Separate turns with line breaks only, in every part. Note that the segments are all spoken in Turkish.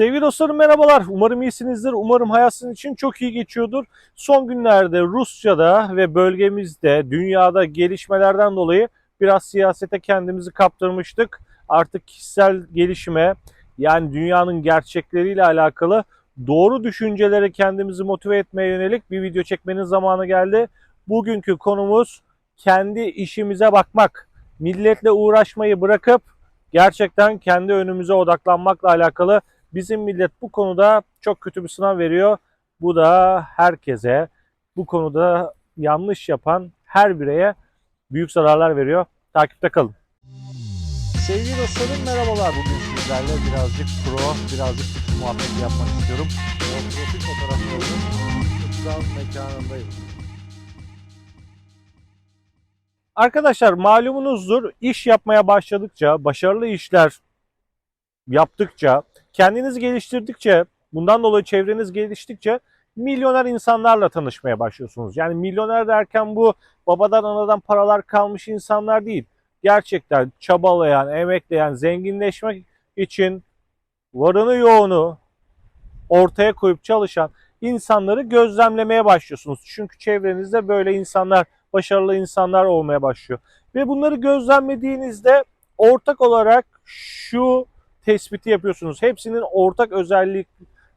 Sevgili dostlarım merhabalar. Umarım iyisinizdir. Umarım hayat sizin için çok iyi geçiyordur. Son günlerde Rusya'da ve bölgemizde dünyada gelişmelerden dolayı biraz siyasete kendimizi kaptırmıştık. Artık kişisel gelişime yani dünyanın gerçekleriyle alakalı doğru düşüncelere kendimizi motive etmeye yönelik bir video çekmenin zamanı geldi. Bugünkü konumuz kendi işimize bakmak. Milletle uğraşmayı bırakıp gerçekten kendi önümüze odaklanmakla alakalı Bizim millet bu konuda çok kötü bir sınav veriyor. Bu da herkese, bu konuda yanlış yapan her bireye büyük zararlar veriyor. Takipte kalın. Sevgili dostlarım merhabalar. Bugün sizlerle birazcık pro, birazcık kutu muhabbeti yapmak istiyorum. Profil fotoğraflarının kutsal mekanındayım. Arkadaşlar malumunuzdur iş yapmaya başladıkça, başarılı işler yaptıkça, kendinizi geliştirdikçe, bundan dolayı çevreniz geliştikçe milyoner insanlarla tanışmaya başlıyorsunuz. Yani milyoner derken bu babadan anadan paralar kalmış insanlar değil. Gerçekten çabalayan, emekleyen, zenginleşmek için varını yoğunu ortaya koyup çalışan insanları gözlemlemeye başlıyorsunuz. Çünkü çevrenizde böyle insanlar, başarılı insanlar olmaya başlıyor. Ve bunları gözlemlediğinizde ortak olarak şu tespiti yapıyorsunuz. Hepsinin ortak özellik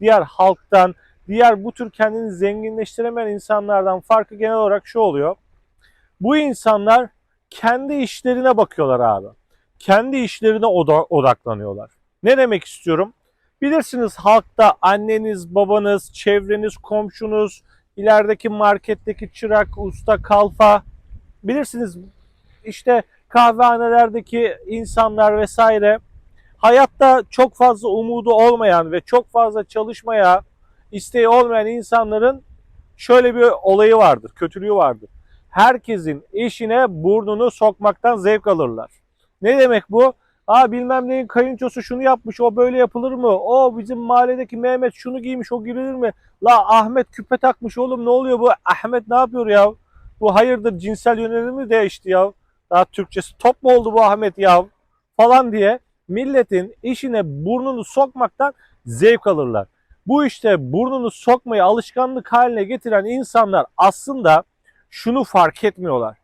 diğer halktan, diğer bu tür kendini zenginleştiremeyen insanlardan farkı genel olarak şu oluyor. Bu insanlar kendi işlerine bakıyorlar abi. Kendi işlerine oda- odaklanıyorlar. Ne demek istiyorum? Bilirsiniz halkta anneniz, babanız, çevreniz, komşunuz, ilerideki marketteki çırak, usta, kalfa bilirsiniz işte kahvehanelerdeki insanlar vesaire hayatta çok fazla umudu olmayan ve çok fazla çalışmaya isteği olmayan insanların şöyle bir olayı vardır, kötülüğü vardır. Herkesin işine burnunu sokmaktan zevk alırlar. Ne demek bu? Aa bilmem neyin kayınçosu şunu yapmış, o böyle yapılır mı? O bizim mahalledeki Mehmet şunu giymiş, o girilir mi? La Ahmet küpe takmış oğlum ne oluyor bu? Ahmet ne yapıyor ya? Bu hayırdır cinsel yönelimi değişti ya. Daha Türkçesi top mu oldu bu Ahmet ya? Falan diye milletin işine burnunu sokmaktan zevk alırlar. Bu işte burnunu sokmayı alışkanlık haline getiren insanlar aslında şunu fark etmiyorlar.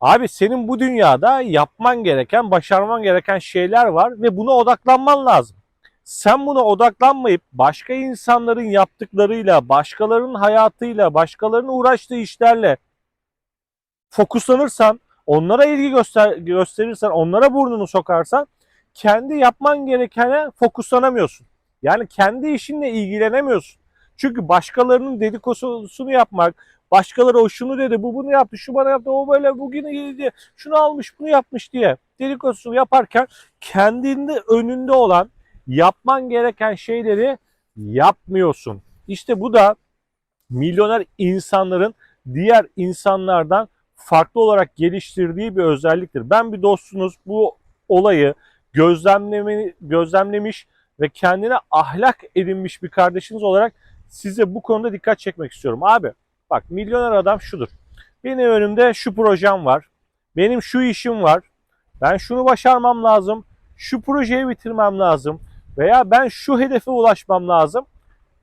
Abi senin bu dünyada yapman gereken, başarman gereken şeyler var ve buna odaklanman lazım. Sen buna odaklanmayıp başka insanların yaptıklarıyla, başkalarının hayatıyla, başkalarının uğraştığı işlerle fokuslanırsan, onlara ilgi göster gösterirsen, onlara burnunu sokarsan kendi yapman gerekene fokuslanamıyorsun. Yani kendi işinle ilgilenemiyorsun. Çünkü başkalarının dedikodusunu yapmak, başkaları o şunu dedi, bu bunu yaptı, şu bana yaptı, o böyle bugün iyiydi, şunu almış, bunu yapmış diye dedikodusunu yaparken kendinde önünde olan yapman gereken şeyleri yapmıyorsun. İşte bu da milyoner insanların diğer insanlardan farklı olarak geliştirdiği bir özelliktir. Ben bir dostunuz bu olayı gözlemleme, gözlemlemiş ve kendine ahlak edinmiş bir kardeşiniz olarak size bu konuda dikkat çekmek istiyorum. Abi bak milyoner adam şudur. Benim önümde şu projem var. Benim şu işim var. Ben şunu başarmam lazım. Şu projeyi bitirmem lazım. Veya ben şu hedefe ulaşmam lazım.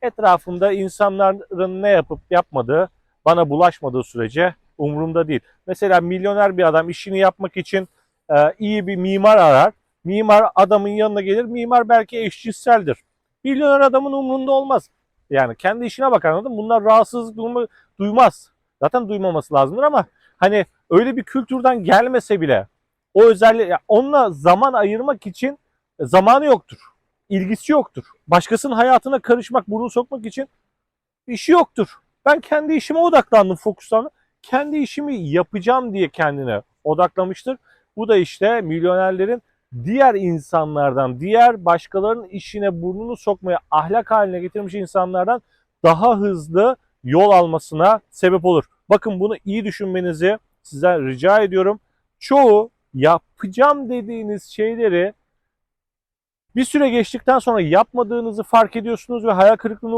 Etrafımda insanların ne yapıp yapmadığı bana bulaşmadığı sürece umurumda değil. Mesela milyoner bir adam işini yapmak için e, iyi bir mimar arar. Mimar adamın yanına gelir. Mimar belki eşcinseldir. Milyoner adamın umurunda olmaz. Yani kendi işine bakar anladın? Bunlar rahatsızlık durumu duymaz. Zaten duymaması lazımdır ama hani öyle bir kültürden gelmese bile o özelliği ya onunla zaman ayırmak için zamanı yoktur. İlgisi yoktur. Başkasının hayatına karışmak, burnu sokmak için işi yoktur. Ben kendi işime odaklandım, fokuslandım. Kendi işimi yapacağım diye kendine odaklamıştır. Bu da işte milyonerlerin diğer insanlardan, diğer başkalarının işine burnunu sokmaya ahlak haline getirmiş insanlardan daha hızlı yol almasına sebep olur. Bakın bunu iyi düşünmenizi size rica ediyorum. Çoğu yapacağım dediğiniz şeyleri bir süre geçtikten sonra yapmadığınızı fark ediyorsunuz ve hayal kırıklığına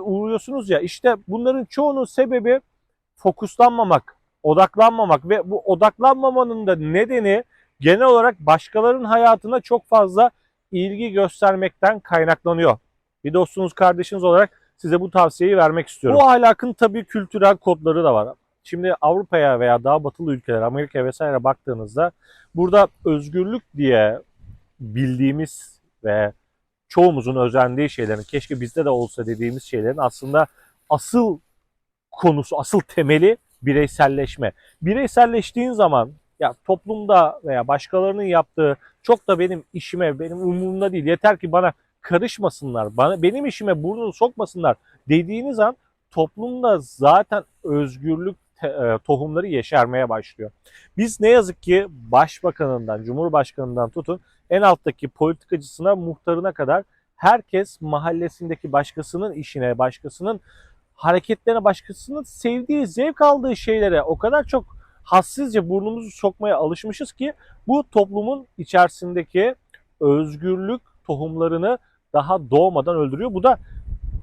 uğruyorsunuz ya. İşte bunların çoğunun sebebi fokuslanmamak, odaklanmamak ve bu odaklanmamanın da nedeni genel olarak başkalarının hayatına çok fazla ilgi göstermekten kaynaklanıyor. Bir dostunuz, kardeşiniz olarak size bu tavsiyeyi vermek istiyorum. Bu ahlakın tabii kültürel kodları da var. Şimdi Avrupa'ya veya daha batılı ülkeler, Amerika vesaire baktığınızda burada özgürlük diye bildiğimiz ve çoğumuzun özendiği şeylerin, keşke bizde de olsa dediğimiz şeylerin aslında asıl konusu, asıl temeli bireyselleşme. Bireyselleştiğin zaman ya toplumda veya başkalarının yaptığı çok da benim işime, benim umurumda değil. Yeter ki bana karışmasınlar, bana benim işime burnunu sokmasınlar dediğiniz an toplumda zaten özgürlük e, tohumları yeşermeye başlıyor. Biz ne yazık ki başbakanından, cumhurbaşkanından tutun en alttaki politikacısına, muhtarına kadar herkes mahallesindeki başkasının işine, başkasının hareketlerine, başkasının sevdiği, zevk aldığı şeylere o kadar çok hassizce burnumuzu sokmaya alışmışız ki bu toplumun içerisindeki özgürlük tohumlarını daha doğmadan öldürüyor. Bu da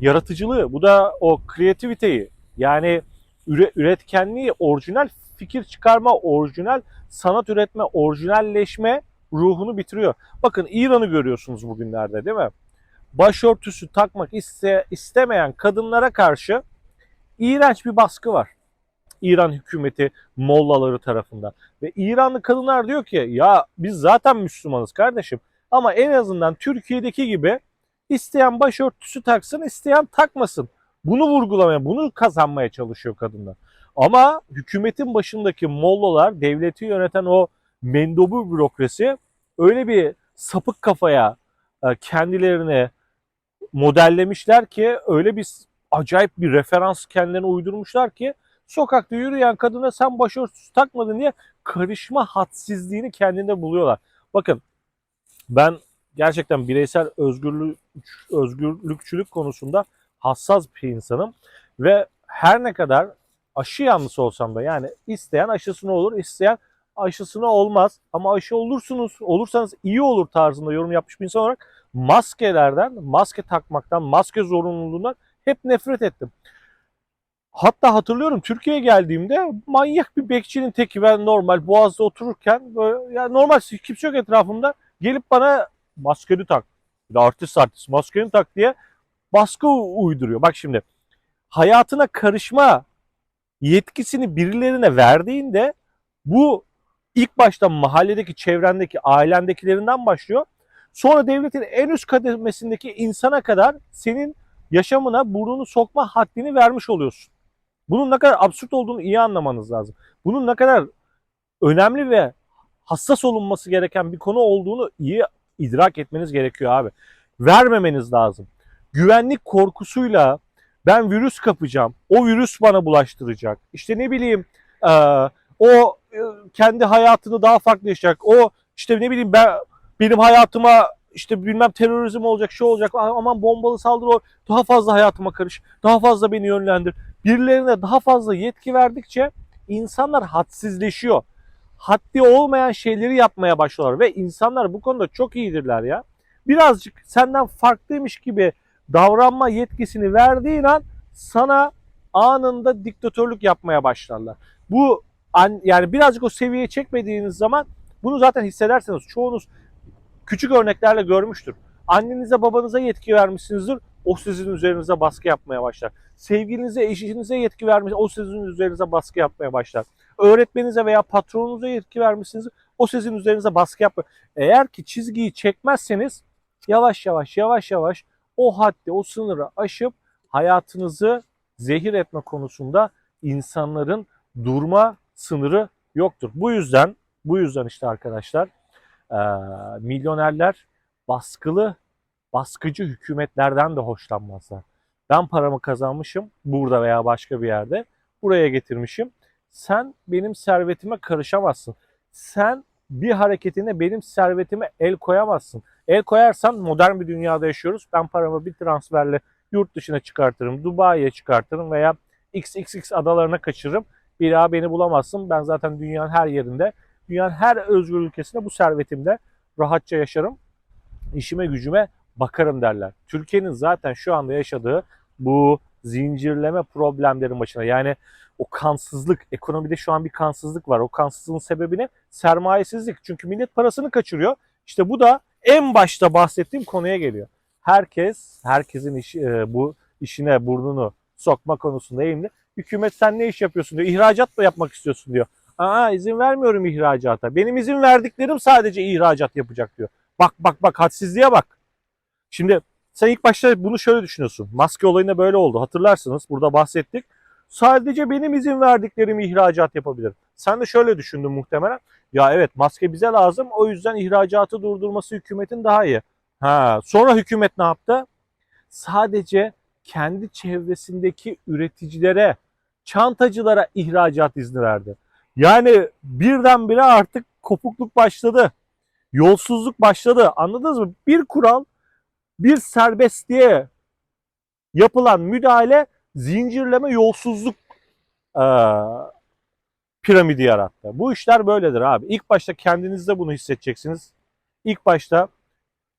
yaratıcılığı, bu da o kreativiteyi yani üre- üretkenliği, orijinal fikir çıkarma, orijinal sanat üretme, orijinalleşme ruhunu bitiriyor. Bakın İran'ı görüyorsunuz bugünlerde değil mi? Başörtüsü takmak iste, istemeyen kadınlara karşı iğrenç bir baskı var. İran hükümeti mollaları tarafından. Ve İranlı kadınlar diyor ki ya biz zaten Müslümanız kardeşim ama en azından Türkiye'deki gibi isteyen başörtüsü taksın isteyen takmasın. Bunu vurgulamaya, bunu kazanmaya çalışıyor kadınlar. Ama hükümetin başındaki mollalar, devleti yöneten o mendobu bürokrasi öyle bir sapık kafaya e, kendilerini modellemişler ki öyle bir acayip bir referans kendilerine uydurmuşlar ki sokakta yürüyen kadına sen başörtüsü takmadın diye karışma hadsizliğini kendinde buluyorlar. Bakın ben gerçekten bireysel özgürlük özgürlükçülük konusunda hassas bir insanım ve her ne kadar aşı yanlısı olsam da yani isteyen aşısını olur, isteyen aşısını olmaz ama aşı olursunuz, olursanız iyi olur tarzında yorum yapmış bir insan olarak maskelerden, maske takmaktan, maske zorunluluğundan hep nefret ettim. Hatta hatırlıyorum Türkiye'ye geldiğimde manyak bir bekçinin teki ben normal Boğaz'da otururken böyle, yani normal kimse yok etrafımda gelip bana maskeni tak. Bir de artist artist maskeni tak diye baskı uyduruyor. Bak şimdi hayatına karışma yetkisini birilerine verdiğinde bu ilk başta mahalledeki, çevrendeki, ailendekilerinden başlıyor. Sonra devletin en üst kademesindeki insana kadar senin yaşamına burnunu sokma haddini vermiş oluyorsun. Bunun ne kadar absürt olduğunu iyi anlamanız lazım. Bunun ne kadar önemli ve hassas olunması gereken bir konu olduğunu iyi idrak etmeniz gerekiyor abi. Vermemeniz lazım. Güvenlik korkusuyla ben virüs kapacağım, o virüs bana bulaştıracak. İşte ne bileyim e, o e, kendi hayatını daha farklı yaşayacak. O işte ne bileyim ben benim hayatıma işte bilmem terörizm olacak, şu olacak, aman bombalı saldırı ol- daha fazla hayatıma karış, daha fazla beni yönlendir. Birilerine daha fazla yetki verdikçe insanlar hadsizleşiyor. Haddi olmayan şeyleri yapmaya başlıyorlar ve insanlar bu konuda çok iyidirler ya. Birazcık senden farklıymış gibi davranma yetkisini verdiğin an sana anında diktatörlük yapmaya başlarlar. Bu an, yani birazcık o seviyeye çekmediğiniz zaman bunu zaten hissedersiniz. Çoğunuz küçük örneklerle görmüştür. Annenize babanıza yetki vermişsinizdir. O sizin üzerinize baskı yapmaya başlar. Sevgilinize, eşinize yetki vermiş, o sizin üzerinize baskı yapmaya başlar. Öğretmeninize veya patronunuza yetki vermişsinizdir. O sizin üzerinize baskı yapar. Eğer ki çizgiyi çekmezseniz yavaş yavaş yavaş yavaş o haddi, o sınırı aşıp hayatınızı zehir etme konusunda insanların durma sınırı yoktur. Bu yüzden bu yüzden işte arkadaşlar milyonerler baskılı, baskıcı hükümetlerden de hoşlanmazlar. Ben paramı kazanmışım burada veya başka bir yerde. Buraya getirmişim. Sen benim servetime karışamazsın. Sen bir hareketine benim servetime el koyamazsın. El koyarsan modern bir dünyada yaşıyoruz. Ben paramı bir transferle yurt dışına çıkartırım, Dubai'ye çıkartırım veya XXX adalarına kaçırırım. Bir daha beni bulamazsın. Ben zaten dünyanın her yerinde, dünyanın her özgür ülkesinde bu servetimle rahatça yaşarım. İşime gücüme bakarım derler. Türkiye'nin zaten şu anda yaşadığı bu zincirleme problemlerin başına yani o kansızlık, ekonomide şu an bir kansızlık var. O kansızlığın sebebi ne? Sermayesizlik. Çünkü millet parasını kaçırıyor. İşte bu da en başta bahsettiğim konuya geliyor. Herkes, herkesin iş, e, bu işine burnunu sokma konusunda eğimli. Hükümet sen ne iş yapıyorsun diyor. İhracat mı yapmak istiyorsun diyor. Aa izin vermiyorum ihracata. Benim izin verdiklerim sadece ihracat yapacak diyor. Bak bak bak hadsizliğe bak. Şimdi sen ilk başta bunu şöyle düşünüyorsun. Maske olayında böyle oldu. Hatırlarsınız burada bahsettik. Sadece benim izin verdiklerim ihracat yapabilir. Sen de şöyle düşündün muhtemelen. Ya evet maske bize lazım. O yüzden ihracatı durdurması hükümetin daha iyi. Ha, sonra hükümet ne yaptı? Sadece kendi çevresindeki üreticilere, çantacılara ihracat izni verdi. Yani birdenbire artık kopukluk başladı. Yolsuzluk başladı. Anladınız mı? Bir kural, bir serbestliğe yapılan müdahale zincirleme yolsuzluk eee, piramidi yarattı. Bu işler böyledir abi. İlk başta kendinizde bunu hissedeceksiniz. İlk başta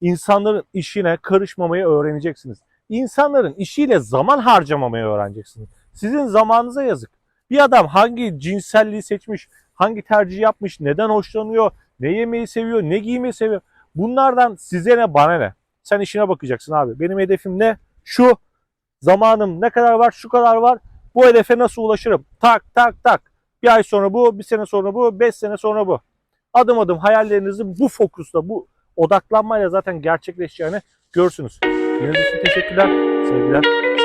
insanların işine karışmamayı öğreneceksiniz. İnsanların işiyle zaman harcamamayı öğreneceksiniz. Sizin zamanınıza yazık. Bir adam hangi cinselliği seçmiş, hangi tercih yapmış, neden hoşlanıyor, ne yemeyi seviyor, ne giymeyi seviyor. Bunlardan size ne bana ne. Sen işine bakacaksın abi. Benim hedefim ne? Şu. Zamanım ne kadar var? Şu kadar var. Bu hedefe nasıl ulaşırım? Tak tak tak. Bir ay sonra bu, bir sene sonra bu, beş sene sonra bu. Adım adım hayallerinizin bu fokusla, bu odaklanmayla zaten gerçekleşeceğini görürsünüz. Dinlediğiniz teşekkürler. Sevgiler.